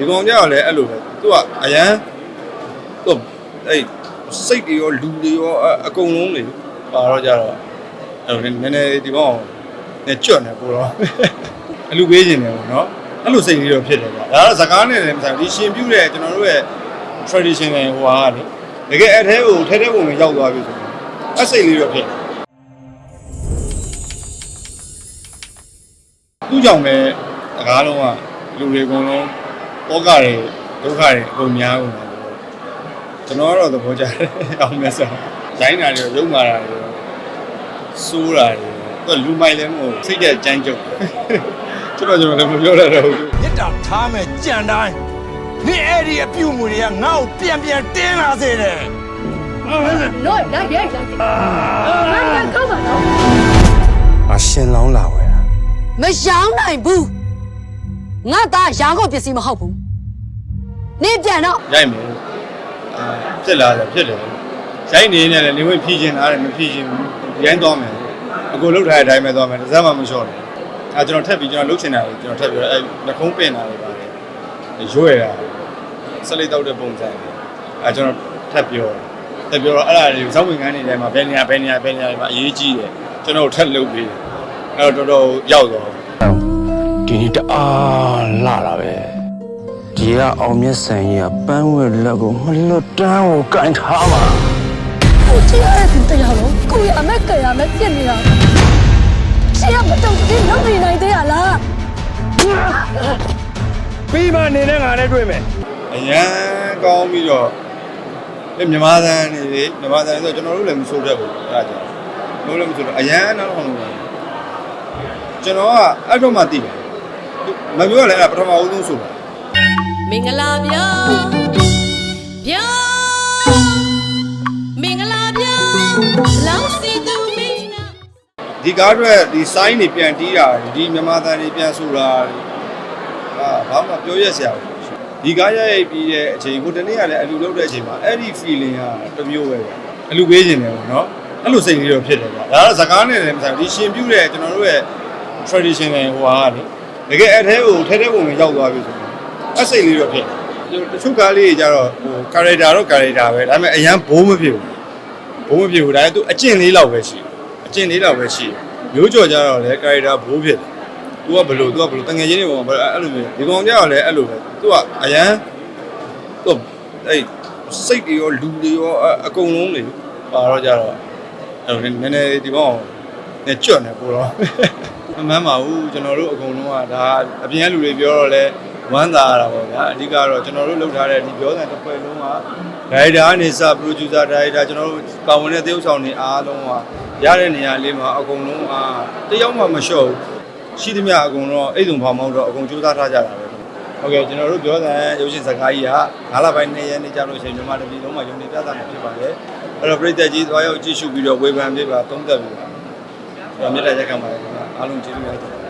ဒီကောင်ကြောက်လည်းအဲ့လိုပဲသူကအရန်သူအဲ့စိတ်တွေရောလူတွေရောအကုန်လုံးလေပါတော့ကြတော့အဲ့လိုနည်းနည်းဒီကောင်နဲ့ကြွတ်နေပို့တော့အလူပေးခြင်းတယ်ပေါ့နော်အဲ့လိုစိတ်လေးတော့ဖြစ်တယ်ဗျဒါတော့ဇကားနဲ့လည်းမဆိုင်ဘူးဒီရှင်ပြုတဲ့ကျွန်တော်တို့ရဲ့ traditional ဟိုဟာကလေတကယ်အထဲကိုထဲထဲပုံနဲ့ရောက်သွားပြီဆိုရင်အစိတ်လေးတော့ဖြစ်တယ်သူ့ကြောင့်ပဲအကားလုံးကလူတွေအကုန်လုံး တောကတွေဒုက္ခတွေအကုန်များကုန်တယ်ကျွန်တော်ကတော့သဘောကျတယ်အောင်မြတ်စွာရိုင်းတာတွေရုပ်မာတာတွေစိုးတာတွေသူလူမိုက်လည်းမဟုတ်စိတ်ကြကြမ်းကြုတ်ကျွန်တော်ကျွန်တော်လည်းမပြောရတော့ဘူးမြစ်တာထားမဲ့ကြံတိုင်းနေအဲ့ဒီအပြုတ်မှုတွေကငါ့ကိုပြန်ပြန်တင်းလာစေတယ်နော်လိုက်ရိုက်လိုက်ငါကကောက်ပါတော့အရှင်လောင်းလာဝဲတာမရောင်းနိုင်ဘူး ငါသားရောင်းကုန်ပစ္စည်းမဟုတ်ဘူးနေပြန်တော့ရိုက်မယ်အာဖြစ်လာတယ်ဖြစ်တယ်ရိုက်နေနေလည်းနေဝင်ဖြီးခြင်းလားမဖြီးခြင်းဘူးရိုင်းသွားမယ်အကိုလှုပ်ထားတဲ့အတိုင်းပဲသွားမယ်တစ်စက်မှမလျှော့ဘူးအဲကျွန်တော်ထပ်ပြီးကျွန်တော်လှုပ်ချင်တာလေကျွန်တော်ထပ်ပြီးအဲနှခုံးပင်တာတွေပါတယ်ရွေ့တာဆက်လက်တောက်တဲ့ပုံစံအဲကျွန်တော်ထပ်ပြောတယ်ထပ်ပြောတော့အဲ့ဒါတွေဇောင်းဝင်ကန်းနေတိုင်းမှာဘယ်နေရာဘယ်နေရာဘယ်နေရာတွေမှာအရေးကြီးတယ်ကျွန်တော်ထပ်လုပ်ပြီးတယ်အဲ့တော့တော်တော်ရောက်သွားတယ် ဒီနေ့တအားလာတာပဲဒီကအောင်မြတ်ဆန်ကြီးကပန်းဝဲလက်ကိုမလွတ်တမ်းကိုကင်ထားပါကိုချရတဲ့သူတရားလုံးကိုရမဲ့ကြရမဲ့ပြစ်နေတာချရမတော့ဒီလုံးနေနိုင်သေးရလားပြီးမှနေနဲ့ငါနဲ့တွေ့မယ်အရန်ကောင်းပြီးတော့အဲမြန်မာသန်နေလေမြန်မာသန်ဆိုကျွန်တော်တို့လည်းမဆိုးတတ်ဘူးအဲ့ဒါကြောင့်တို့လည်းမဆိုးတော့အရန်နောက်တော့လို့ကျွန်တော်ကအဲ့တော့မှသိတယ် မပြောလည်းအဲ့ဒါပထမဦးဆုံးဆိုတာမင်္ဂလာပြောပြောမင်္ဂလာပြောလောင်းစီသူမင်းနာဒီကားအတွက်ဒီ sign တွေပြန်တီးတာဒီမြန်မာသန်တွေပြန်ဆိုတာအာဘာမှပြောရစရာဘူးဒီကားရိုက်ပြီးတဲ့အချိန်ကိုတနေ့ကလည်းအလူလုပ်တဲ့အချိန်မှာအဲ့ဒီ feeling ကတစ်မျိုးပဲဗျအလူပေးခြင်းတယ်ပေါ့နော်အဲ့လိုစိတ်လေးတော့ဖြစ်တယ်ဗျဒါတော့ဇကားနဲ့လည်းမဆိုင်ဘူးဒီရှင်ပြုတဲ့ကျွန်တော်တို့ရဲ့ traditional ဟိုဟာကလေ တကယ်အထဲကိုထဲထဲပုံနဲ့ရောက်သွားပြီဆိုရင်အစိတ်လေးတော့ဖြစ်တယ်တချို့ကားလေးတွေကြတော့ဟို character တော့ character ပဲဒါပေမဲ့အရန်ဘိုးမဖြစ်ဘူးဘိုးမဖြစ်ဘူးဒါပေမဲ့သူအကျင့်လေးလောက်ပဲရှိတယ်အကျင့်လေးလောက်ပဲရှိတယ်မျိုးကြော်ကြတော့လေ character ဘိုးဖြစ်တယ်သူကဘလို့သူကဘလို့တငယ်ချင်းတွေပုံမှာအဲ့လိုမျိုးဒီကောင်ကြောက်လည်းအဲ့လိုပဲသူကအရန်သူအဲ့စိတ်တွေရောလူတွေရောအကုန်လုံးလေပါတော့ကြတော့အဲ့လိုနည်းနည်းဒီကောင်နဲ့ကြွတ်နေပို့တော့ မမှန်ပါဘူးကျွန်တော်တို့အကုန်လုံးကဒါအပြင်ကလူတွေပြောတော့လဲဝမ်းသာရတာပေါ့ဗျာအဓိကတော့ကျွန်တော်တို့လုပ်ထားတဲ့ဒီပြောတဲ့တစ်ဖွဲ့လုံးကဒါရိုက်တာကနေစ producer ဒါရိုက်တာကျွန်တော်တို့ပါဝင်တဲ့သရုပ်ဆောင်တွေအားလုံးကရတဲ့နေရာလေးမှာအကုန်လုံးကတယောက်မှမလျှော့ဘူးရှိသမျှအကုန်လုံးအိတ်စုံဖောင်မောင်းတော့အကုန်ကြိုးစားထားကြတာပဲဟုတ်ကဲ့ကျွန်တော်တို့ပြောတဲ့ရုပ်ရှင်စကားကြီးက9လပိုင်း2ရက်နေ့ကြာလို့ရှိရင်မြန်မာတပြည်လုံးမှာယုံနေပြသမှာဖြစ်ပါတယ်အဲ့တော့ပြည်သက်ကြီးသွားရောက်ကြည့်ရှုပြီးတော့ဝေဖန်ပေးပါသုံးသပ်ပေးပါကျွန်တော်မြတ်တဲ့ရက်ကမှာအားလုံးကျေးဇူးများတင် Alın cebine.